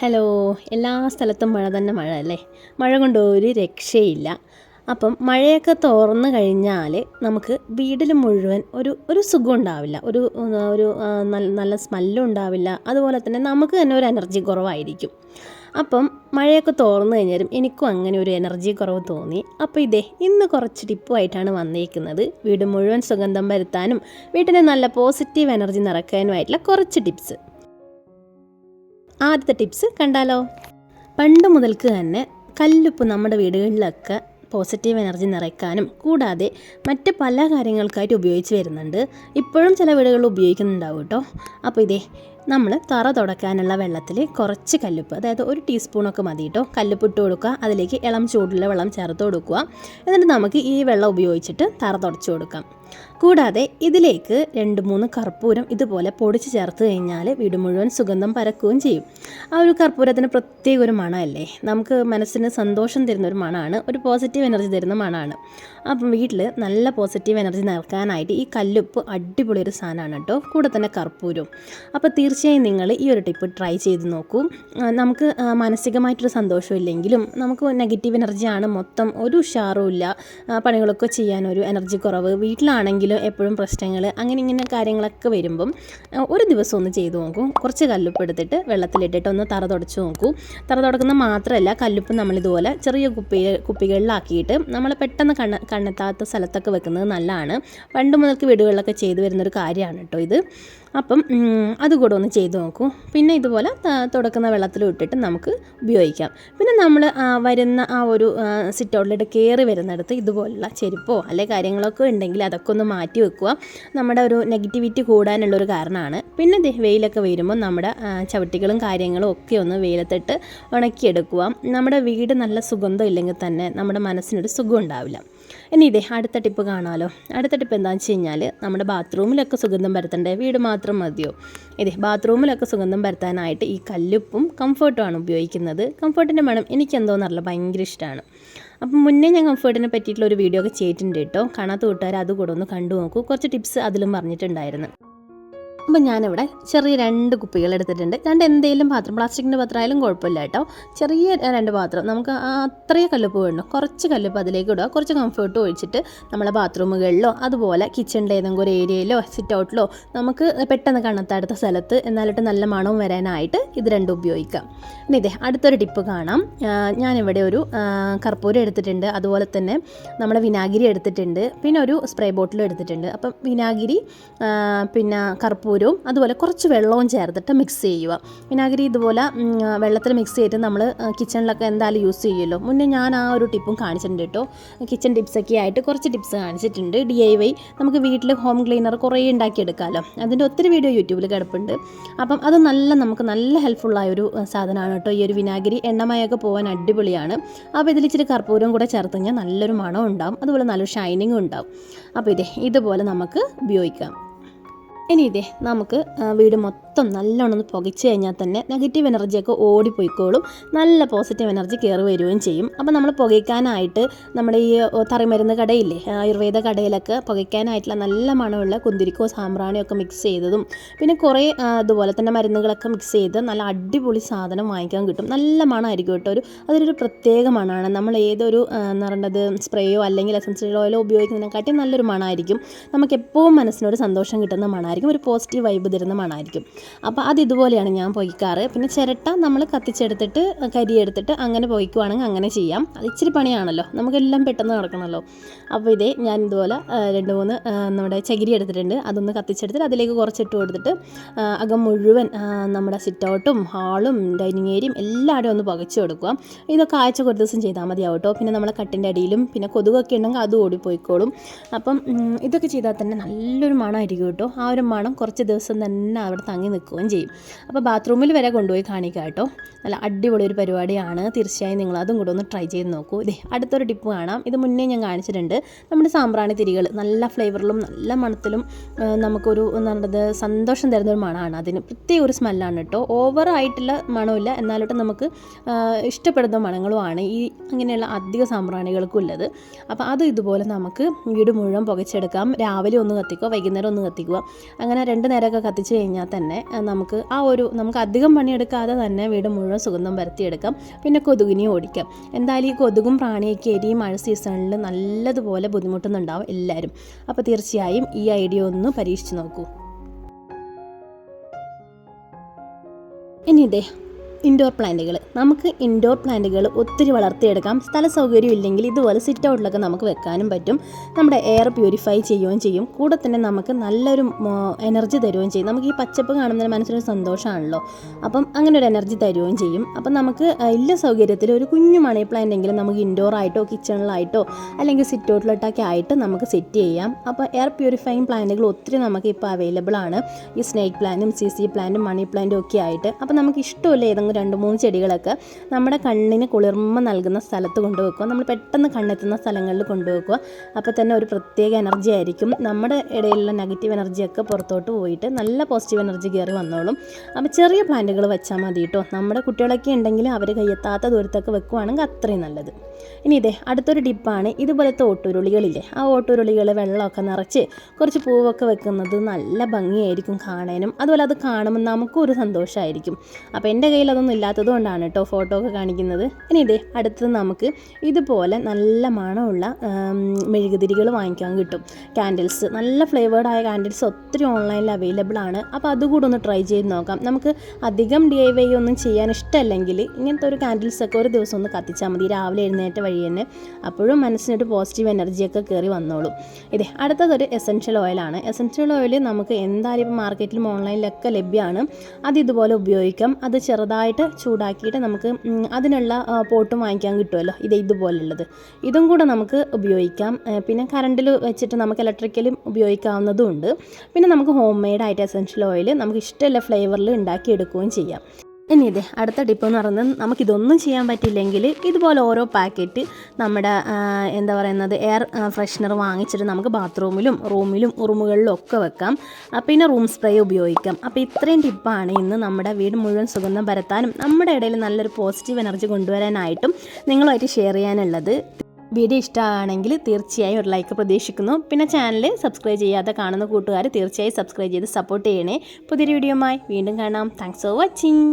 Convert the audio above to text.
Hello എല്ലാ സ്ഥലത്തും മഴ തന്നെ മഴ അല്ലേ? മഴ കൊണ്ട് ഒരു രക്ഷയില്ല. അപ്പം മഴയൊക്കെ തോർന്നു കഴിഞ്ഞാൽ നമുക്ക് വീടിൽ മുഴുവൻ ഒരു ഒരു സുഖം ഉണ്ടാവില്ല. ഒരു ഒരു നല്ല സ്മെല്ലും ഉണ്ടാവില്ല. അതുപോലെ തന്നെ നമുക്ക് തന്നെ ഒരു എനർജി കുറവായിരിക്കും. അപ്പം മഴയൊക്കെ തോർന്നു കഴിഞ്ഞാലും എനിക്കും അങ്ങനെ ഒരു എനർജി കുറവ് തോന്നി. അപ്പോൾ ഇതേ ഇന്ന് കുറച്ച് ടിപ്പുമായിട്ടാണ് വന്നേക്കുന്നത്. വീട് മുഴുവൻ സുഗന്ധം വരുത്താനും വീട്ടിന് നല്ല പോസിറ്റീവ് എനർജി നിറക്കാനുമായിട്ടുള്ള കുറച്ച് ടിപ്സ് ആദ്യത്തെ ടിപ്സ് കണ്ടാലോ? പണ്ട് മുതൽക്ക് തന്നെ കല്ലുപ്പ് നമ്മുടെ വീടുകളിലൊക്കെ പോസിറ്റീവ് എനർജി നിറയ്ക്കാനും കൂടാതെ മറ്റ് പല കാര്യങ്ങൾക്കായിട്ട് ഉപയോഗിച്ച് വരുന്നുണ്ട്. ഇപ്പോഴും ചില വീടുകളിൽ ഉപയോഗിക്കുന്നുണ്ടാവും കേട്ടോ. അപ്പോൾ ഇതേ നമ്മൾ തറ തുടക്കാനുള്ള വെള്ളത്തിൽ കുറച്ച് കല്ലുപ്പ് അതായത് ഒരു ടീസ്പൂണൊക്കെ മതി കേട്ടോ കല്ലുപ്പ് ഇട്ട് കൊടുക്കുക. അതിലേക്ക് ഇളം ചൂടുള്ള വെള്ളം ചേർത്ത് കൊടുക്കുക. എന്നിട്ട് നമുക്ക് ഈ വെള്ളം ഉപയോഗിച്ചിട്ട് തറ തുടച്ചു കൊടുക്കാം. കൂടാതെ ഇതിലേക്ക് രണ്ട് മൂന്ന് കർപ്പൂരം ഇതുപോലെ പൊടിച്ച് ചേർത്ത് കഴിഞ്ഞാൽ വീട് മുഴുവൻ സുഗന്ധം പരക്കുകയും ചെയ്യും. ആ ഒരു കർപ്പൂരത്തിന് പ്രത്യേക ഒരു മണമല്ലേ? നമുക്ക് മനസ്സിന് സന്തോഷം തരുന്ന ഒരു മണമാണ്. ഒരു പോസിറ്റീവ് എനർജി തരുന്ന മണമാണ്. അപ്പം വീട്ടിൽ നല്ല പോസിറ്റീവ് എനർജി നൽകാനായിട്ട് ഈ കല്ലുപ്പ് അടിപൊളി ഒരു സാധനമാണ് കേട്ടോ കൂടെ തന്നെ കർപ്പൂരവും. അപ്പോൾ തീർച്ചയായും നിങ്ങൾ ഈ ഒരു ടിപ്പ് ട്രൈ ചെയ്ത് നോക്കൂ. നമുക്ക് മാനസികമായിട്ടൊരു സന്തോഷമില്ലെങ്കിലും നമുക്ക് നെഗറ്റീവ് എനർജിയാണ് മൊത്തം ഒരു ഉഷാറും ഇല്ല പണികളൊക്കെ ചെയ്യാനൊരു എനർജി കുറവ് വീട്ടിലാണെങ്കിലും എപ്പോഴും പ്രശ്നങ്ങൾ അങ്ങനെ ഇങ്ങനെ കാര്യങ്ങളൊക്കെ വരുമ്പം ഒരു ദിവസം ഒന്ന് ചെയ്ത് നോക്കൂ. കുറച്ച് കല്ലുപ്പ് എടുത്തിട്ട് വെള്ളത്തിലിട്ടിട്ട് ഒന്ന് തറ തുടച്ച് നോക്കൂ. തറ തുടക്കുന്ന മാത്രമല്ല കല്ലുപ്പ് നമ്മളിതുപോലെ ചെറിയ കുപ്പി കുപ്പികളിലാക്കിയിട്ട് നമ്മൾ പെട്ടെന്ന് കണ്ണ കണ്ണെത്താത്ത സ്ഥലത്തൊക്കെ വെക്കുന്നത് നല്ലതാണ്. പണ്ട് മുതൽക്ക് വീടുകളിലൊക്കെ ചെയ്തു വരുന്നൊരു കാര്യമാണ് കേട്ടോ ഇത്. അപ്പം അത് കൂടെ ഒന്ന് ചെയ്ത് നോക്കൂ. പിന്നെ ഇതുപോലെ തുടക്കുന്ന വെള്ളത്തിൽ ഇട്ടിട്ട് നമുക്ക് ഉപയോഗിക്കാം. പിന്നെ നമ്മൾ വരുന്ന ആ ഒരു സിറ്റ് ഔട്ടിലിട്ട് കയറി വരുന്നിടത്ത് ഇതുപോലുള്ള ചെരുപ്പോ അല്ലെ കാര്യങ്ങളൊക്കെ ഉണ്ടെങ്കിൽ അതൊക്കെ ഒന്ന് മാറ്റി വെക്കുക. നമ്മുടെ ഒരു നെഗറ്റിവിറ്റി കൂടാനുള്ളൊരു കാരണമാണ്. പിന്നെ വെയിലൊക്കെ വരുമ്പോൾ നമ്മുടെ ചവിട്ടികളും കാര്യങ്ങളും ഒക്കെ ഒന്ന് വെയിലത്തിട്ട് ഉണക്കിയെടുക്കുക. നമ്മുടെ വീട് നല്ല സുഗന്ധം ഇല്ലെങ്കിൽ തന്നെ നമ്മുടെ മനസ്സിനൊരു സുഖം ഉണ്ടാവില്ല. ഇനി ഇതേ അടുത്ത ടിപ്പ് കാണാമല്ലോ അടുത്ത ടിപ്പ് എന്താണെന്ന് വെച്ച് കഴിഞ്ഞാൽ നമ്മുടെ ബാത്റൂമിലൊക്കെ സുഗന്ധം പരത്തണ്ടേ വീട് മാത്രം മതിയോ? ഇതേ ബാത്റൂമിലൊക്കെ സുഗന്ധം പരത്താനായിട്ട് ഈ കല്ലുപ്പും കംഫർട്ടുമാണ് ഉപയോഗിക്കുന്നത്. കംഫർട്ടിന്റെ മണം എനിക്കെന്തോന്നറിയില്ല ഭയങ്കര ഇഷ്ടമാണ് അപ്പം മുന്നേ ഞാൻ കംഫർട്ടിനെ പറ്റിയിട്ടുള്ള ഒരു വീഡിയോ ഒക്കെ ചെയ്തിട്ടുണ്ട് കേട്ടോ. കാണാത്ത കൂട്ടുകാർ അത് കൂടെ ഒന്ന് കണ്ടു നോക്കൂ. കുറച്ച് ടിപ്സ് അതിലും പറഞ്ഞിട്ടുണ്ടായിരുന്നു. അപ്പം ഞാനിവിടെ ചെറിയ രണ്ട് കുപ്പികൾ എടുത്തിട്ടുണ്ട്. രണ്ട് എന്തെങ്കിലും പാത്രം പ്ലാസ്റ്റിക്കിന്റെ പാത്രം ആയാലും കുഴപ്പമില്ല കേട്ടോ. ചെറിയ രണ്ട് പാത്രം. നമുക്ക് അത്രയും കല്ലുപ്പ് വേണം? കുറച്ച് കല്ലുപ്പ് അതിലേക്ക് ഇടുക. കുറച്ച് കംഫർട്ട് ഒഴിച്ചിട്ട് നമ്മളെ ബാത്റൂമുകളിലോ അതുപോലെ കിച്ചണിന്റെ ഏതെങ്കിലും ഒരു ഏരിയയിലോ സിറ്റ് ഔട്ടിലോ നമുക്ക് പെട്ടെന്ന് കണ്ണത്തടുത്ത സ്ഥലത്ത് എന്നാലിട്ട് നല്ല മണവും വരാനായിട്ട് ഇത് രണ്ടും ഉപയോഗിക്കാം. ഇനി ഇതേ അടുത്തൊരു ടിപ്പ് കാണാം. ഞാനിവിടെ ഒരു കർപ്പൂരം എടുത്തിട്ടുണ്ട്. അതുപോലെ തന്നെ നമ്മുടെ വിനാഗിരി എടുത്തിട്ടുണ്ട്. പിന്നെ ഒരു സ്പ്രേ ബോട്ടിലും എടുത്തിട്ടുണ്ട്. അപ്പം വിനാഗിരി പിന്നെ പിന്നെ കർപ്പൂരവും അതുപോലെ കുറച്ച് വെള്ളവും ചേർത്തിട്ട് മിക്സ് ചെയ്യുക. വിനാഗിരി ഇതുപോലെ വെള്ളത്തിൽ മിക്സ് ചെയ്തിട്ട് നമ്മൾ കിച്ചണിലൊക്കെ എന്തായാലും യൂസ് ചെയ്യുമല്ലോ. മുന്നേ ഞാൻ ആ ഒരു ടിപ്പും കാണിച്ചിട്ടുണ്ട് കേട്ടോ. കിച്ചൺ ടിപ്സൊക്കെ ആയിട്ട് കുറച്ച് ടിപ്സ് കാണിച്ചിട്ടുണ്ട്. ഡി ഐ വൈ നമുക്ക് വീട്ടിൽ ഹോം ക്ലീനർ കുറേ ഉണ്ടാക്കിയെടുക്കാമല്ലോ. അതിന്റെ ഒത്തിരി വീഡിയോ യൂട്യൂബിൽ കിടപ്പുണ്ട്. അപ്പം അത് നല്ല നമുക്ക് നല്ല ഹെൽപ്ഫുള്ളായ ഒരു സാധനമാണ് കേട്ടോ. ഈ ഒരു വിനാഗിരി എണ്ണമയൊക്കെ പോകാൻ അടിപൊളിയാണ്. അപ്പോൾ ഇതിൽ ഇച്ചിരി കർപ്പൂരം കൂടെ ചേർത്ത് കഴിഞ്ഞാൽ നല്ലൊരു മണം ഉണ്ടാവും. അതുപോലെ നല്ലൊരു ഷൈനിങ്ങും ഉണ്ടാവും. അപ്പോൾ ഇതേ ഇതുപോലെ നമുക്ക് ഉപയോഗിക്കാം. ഇനി ഇതേ നമുക്ക് വീട് മൊത്തം നല്ലോണം ഒന്ന് പുകച്ച് കഴിഞ്ഞാൽ തന്നെ നെഗറ്റീവ് എനർജിയൊക്കെ ഓടിപ്പോയിക്കോളും. നല്ല പോസിറ്റീവ് എനർജി കയറി വരികയും ചെയ്യും. അപ്പോൾ നമ്മൾ പുകയ്ക്കാനായിട്ട് നമ്മുടെ ഈ തറിമരുന്ന് കടയില്ലേ ആയുർവേദ കടയിലൊക്കെ പുകയ്ക്കാനായിട്ടുള്ള നല്ല മണമുള്ള കുന്തിരിക്കോ സാമ്പ്രാണിയോ ഒക്കെ മിക്സ് ചെയ്തതും പിന്നെ കുറേ അതുപോലെ തന്നെ മരുന്നുകളൊക്കെ മിക്സ് ചെയ്ത് നല്ല അടിപൊളി സാധനം വാങ്ങിക്കാൻ കിട്ടും. നല്ല മണമായിരിക്കും കേട്ടോ ഒരു അതൊരു പ്രത്യേക മണമാണ്. നമ്മൾ ഏതൊരു എന്ന് പറയുന്നത് സ്പ്രേയോ അല്ലെങ്കിൽ എസൻഷ്യൽ ഓയിലോ ഉപയോഗിക്കുന്നതിനെക്കാട്ടി നല്ലൊരു മണമായിരിക്കും. നമുക്ക് എപ്പോഴും മനസ്സിനൊരു സന്തോഷം കിട്ടുന്ന മണമായിരിക്കും. ഒരു പോസിറ്റീവ് വൈബ് തരുന്ന മണമായിരിക്കും. അപ്പോൾ അത് ഇതുപോലെയാണ് ഞാൻ പൊയ്ക്കാറ്. പിന്നെ ചിരട്ട നമ്മൾ കത്തിച്ചെടുത്തിട്ട് കരിയെടുത്തിട്ട് അങ്ങനെ പൊയ്ക്കുവാണെങ്കിൽ അങ്ങനെ ചെയ്യാം. അത് ഇച്ചിരി പണിയാണല്ലോ. നമുക്കെല്ലാം പെട്ടെന്ന് നടക്കണമല്ലോ അപ്പോൾ ഇതേ ഞാൻ ഇതുപോലെ രണ്ട് മൂന്ന് നമ്മുടെ ചകിരി എടുത്തിട്ടുണ്ട്. അതൊന്ന് കത്തിച്ചെടുത്തിട്ട് അതിലേക്ക് കുറച്ചിട്ട് കൊടുത്തിട്ട് അകം മുഴുവൻ നമ്മുടെ സിറ്റൗട്ടും ഹാളും ഡൈനിങ് ഏരിയയും എല്ലാവരും ഒന്ന് പകച്ചു കൊടുക്കുക. ഇതൊക്കെ ആഴ്ച ഒരു ദിവസം ചെയ്താൽ മതിയാവും കേട്ടോ. പിന്നെ നമ്മളെ കട്ടിന്റെ അടിയിലും പിന്നെ കൊതുകൊക്കെ ഉണ്ടെങ്കിൽ അതും ഓടിപ്പോയിക്കോളും. അപ്പം ഇതൊക്കെ ചെയ്താൽ തന്നെ നല്ലൊരു മണമായിരിക്കും കേട്ടോ. ആ ഒരു മണം കുറച്ച് ദിവസം തന്നെ അവിടെ തങ്ങി നിൽക്കുകയും ചെയ്യും. അപ്പോൾ ബാത്റൂമിൽ വരെ കൊണ്ടുപോയി കാണിക്കുക കേട്ടോ. നല്ല അടിപൊളി ഒരു പരിപാടിയാണ്. തീർച്ചയായും നിങ്ങൾ അതും കൂടെ ഒന്ന് ട്രൈ ചെയ്ത് നോക്കൂ. ഇതേ അടുത്തൊരു ടിപ്പ് കാണാം. ഇത് മുന്നേ ഞാൻ കാണിച്ചിട്ടുണ്ട്. നമ്മുടെ സാമ്പ്രാണി തിരികൾ നല്ല ഫ്ലേവറിലും നല്ല മണത്തിലും നമുക്കൊരു നല്ലത് സന്തോഷം തരുന്ന ഒരു മണമാണ്. അതിന് പ്രത്യേക ഒരു സ്മെല്ലാണ് കേട്ടോ. ഓവറായിട്ടുള്ള മണമില്ല. എന്നാലോട്ട് നമുക്ക് ഇഷ്ടപ്പെടുന്ന മണങ്ങളുമാണ് ഈ അങ്ങനെയുള്ള അധിക സാമ്പ്രാണികൾക്കും ഉള്ളത്. അപ്പോൾ അത് ഇതുപോലെ നമുക്ക് വീട് മുഴുവൻ പുകച്ചെടുക്കാം. രാവിലെ ഒന്ന് കത്തിക്കുക വൈകുന്നേരം ഒന്ന് കത്തിക്കുക. അങ്ങനെ രണ്ട് നേരമൊക്കെ കത്തിച്ച് കഴിഞ്ഞാൽ തന്നെ തന്നെ നമുക്ക് ആ ഒരു നമുക്ക് അധികം പണിയെടുക്കാതെ തന്നെ വീട് മുഴുവൻ സുഗന്ധം പരത്തിയെടുക്കാം. പിന്നെ കൊതുകിനെയും ഓടിക്കാം. എന്തായാലും ഈ കൊതുകും പ്രാണിയൊക്കെ ഈ മഴ സീസണിൽ നല്ലതുപോലെ ബുദ്ധിമുട്ടുന്നുണ്ടാവും എല്ലാവരും. അപ്പോൾ തീർച്ചയായും ഈ ഐഡിയ ഒന്ന് പരീക്ഷിച്ച് നോക്കൂ. ഇനി ഇതേ ഇൻഡോർ പ്ലാന്റുകൾ നമുക്ക് ഇൻഡോർ പ്ലാന്റുകൾ ഒത്തിരി വളർത്തിയെടുക്കാം. സ്ഥല സൗകര്യം ഇല്ലെങ്കിൽ ഇതുപോലെ സിറ്റ് ഔട്ടിലൊക്കെ നമുക്ക് വെക്കാനും പറ്റും. നമ്മുടെ എയർ പ്യൂരിഫൈ ചെയ്യുകയും ചെയ്യും. കൂടെ തന്നെ നമുക്ക് നല്ലൊരു എനർജി തരുകയും ചെയ്യും. നമുക്ക് ഈ പച്ചപ്പ് കാണുന്നതിന് മനസ്സിനൊരു സന്തോഷമാണല്ലോ അപ്പം അങ്ങനെ ഒരു എനർജി തരുകയും ചെയ്യും. അപ്പം നമുക്ക് ഇല്ല സൗകര്യത്തിൽ ഒരു കുഞ്ഞു മണി പ്ലാന്റ് എങ്കിലും നമുക്ക് ഇൻഡോർ ആയിട്ടോ കിച്ചണിലായിട്ടോ അല്ലെങ്കിൽ സിറ്റ് ഔട്ടിലോട്ടൊക്കെ ആയിട്ട് നമുക്ക് സെറ്റ് ചെയ്യാം. അപ്പോൾ എയർ പ്യൂരിഫൈങ് പ്ലാന്റുകൾ ഒത്തിരി നമുക്ക് ഇപ്പോൾ അവൈലബിൾ ആണ്. ഈ സ്നേക്ക് പ്ലാന്റും സി സി പ്ലാന്റും മണി പ്ലാന്റും ഒക്കെ ആയിട്ട്. അപ്പോൾ നമുക്ക് ഇഷ്ടമല്ല ഏതെങ്കിലും രണ്ട് മൂന്ന് ചെടികളൊക്കെ നമ്മുടെ കണ്ണിന് കുളിർമ നൽകുന്ന സ്ഥലത്ത് കൊണ്ടുവെക്കുക. നമ്മൾ പെട്ടെന്ന് കണ്ണെത്തുന്ന സ്ഥലങ്ങളിൽ കൊണ്ടുവെക്കുക. അപ്പോൾ തന്നെ ഒരു പ്രത്യേക എനർജി ആയിരിക്കും. നമ്മുടെ ഇടയിലുള്ള നെഗറ്റീവ് എനർജിയൊക്കെ പുറത്തോട്ട് പോയിട്ട് നല്ല പോസിറ്റീവ് എനർജി കയറി വന്നോളും. അപ്പോൾ ചെറിയ പ്ലാന്റുകൾ വെച്ചാൽ മതി കേട്ടോ. നമ്മുടെ കുട്ടികളൊക്കെ ഉണ്ടെങ്കിൽ അവർ കയ്യെത്താത്ത ദൂരത്തൊക്കെ വെക്കുവാണെങ്കിൽ അത്രയും നല്ലത്. ഇനി ഇതേ അടുത്തൊരു ഡിപ്പാണ് ഇതുപോലത്തെ ഓട്ടുരുളികളില്ലേ? ആ ഓട്ടുരുളികൾ വെള്ളമൊക്കെ നിറച്ച് കുറച്ച് പൂവൊക്കെ വെക്കുന്നത് നല്ല ഭംഗിയായിരിക്കും കാണാനും. അതുപോലെ അത് കാണുമ്പോൾ നമുക്കും ഒരു സന്തോഷമായിരിക്കും. അപ്പോൾ എന്റെ കയ്യിൽ അതൊന്നും ഇല്ലാത്തത് കൊണ്ടാണ് കേട്ടോ ഫോട്ടോ ഒക്കെ കാണിക്കുന്നത്. ഇനി ഇതേ അടുത്തത് നമുക്ക് ഇതുപോലെ നല്ല മണമുള്ള മെഴുകുതിരികൾ വാങ്ങിക്കാൻ കിട്ടും. ക്യാൻഡിൽസ് നല്ല ഫ്ലേവേർഡ് ആയ ക്യാൻഡിൽസ് ഒത്തിരി ഓൺലൈനിൽ അവൈലബിൾ ആണ്. അപ്പോൾ അതുകൂടെ ഒന്ന് ട്രൈ ചെയ്ത് നോക്കാം. നമുക്ക് അധികം ഡി ഐ വൈ ഒന്നും ചെയ്യാൻ ഇഷ്ടമല്ലെങ്കിൽ ഇങ്ങനത്തെ ഒരു ക്യാൻഡിൽസ് ഒക്കെ ഒരു ദിവസം ഒന്ന് കത്തിച്ചാൽ മതി. രാവിലെ എഴുന്നേറ്റ വഴി തന്നെ അപ്പോഴും മനസ്സിനൊരു പോസിറ്റീവ് എനർജിയൊക്കെ കയറി വന്നോളും. ഇതേ അടുത്തതൊരു എസെൻഷ്യൽ ഓയിലാണ് എസെൻഷ്യൽ ഓയിൽ നമുക്ക് എന്തായാലും ഇപ്പോൾ മാർക്കറ്റിലും ഓൺലൈനിലൊക്കെ ലഭ്യമാണ്. അത് ഇതുപോലെ ഉപയോഗിക്കാം. അത് ചെറുതായിട്ട് ചൂടാക്കിയിട്ട് നമുക്ക് അതിനുള്ള പോട്ടും വാങ്ങിക്കാൻ കിട്ടുമല്ലോ. ഇത് ഇതുപോലുള്ളത്. ഇതും കൂടെ നമുക്ക് ഉപയോഗിക്കാം. പിന്നെ കറണ്ടിൽ വെച്ചിട്ട് നമുക്ക് ഇലക്ട്രിക്കലും ഉപയോഗിക്കാവുന്നതും ഉണ്ട്. പിന്നെ നമുക്ക് ഹോം മെയ്ഡ് ആയിട്ട് എസെൻഷ്യൽ ഓയിൽ നമുക്ക് ഇഷ്ടമുള്ള ഫ്ലേവറിൽ ഉണ്ടാക്കിയെടുക്കുകയും ചെയ്യാം. ഇനി ഇതേ അടുത്ത ടിപ്പ് എന്ന് പറയുന്നത് നമുക്കിതൊന്നും ചെയ്യാൻ പറ്റില്ലെങ്കിൽ ഇതുപോലെ ഓരോ പാക്കറ്റ് നമ്മുടെ എന്താ പറയുന്നത് എയർ ഫ്രഷ്നർ വാങ്ങിച്ചിട്ട് നമുക്ക് ബാത്റൂമിലും റൂമിലും റൂമുകളിലും ഒക്കെ വെക്കാം. പിന്നെ റൂം സ്പ്രേ ഉപയോഗിക്കാം. അപ്പോൾ ഇത്രയും ടിപ്പാണ് ഇന്ന് നമ്മുടെ വീട് മുഴുവൻ സുഗന്ധം പരത്താനും നമ്മുടെ ഇടയിൽ നല്ലൊരു പോസിറ്റീവ് എനർജി കൊണ്ടുവരാനായിട്ടും നിങ്ങളുമായിട്ട് ഷെയർ ചെയ്യാനുള്ളത്. വീഡിയോ ഇഷ്ടമാണെങ്കിൽ തീർച്ചയായും ഒരു ലൈക്ക് പ്രതീക്ഷിക്കുന്നു. പിന്നെ ചാനൽ സബ്സ്ക്രൈബ് ചെയ്യാതെ കാണുന്ന കൂട്ടുകാർ തീർച്ചയായും സബ്സ്ക്രൈബ് ചെയ്ത് സപ്പോർട്ട് ചെയ്യണേ. പുതിയൊരു വീഡിയോയുമായി വീണ്ടും കാണാം. Thanks for watching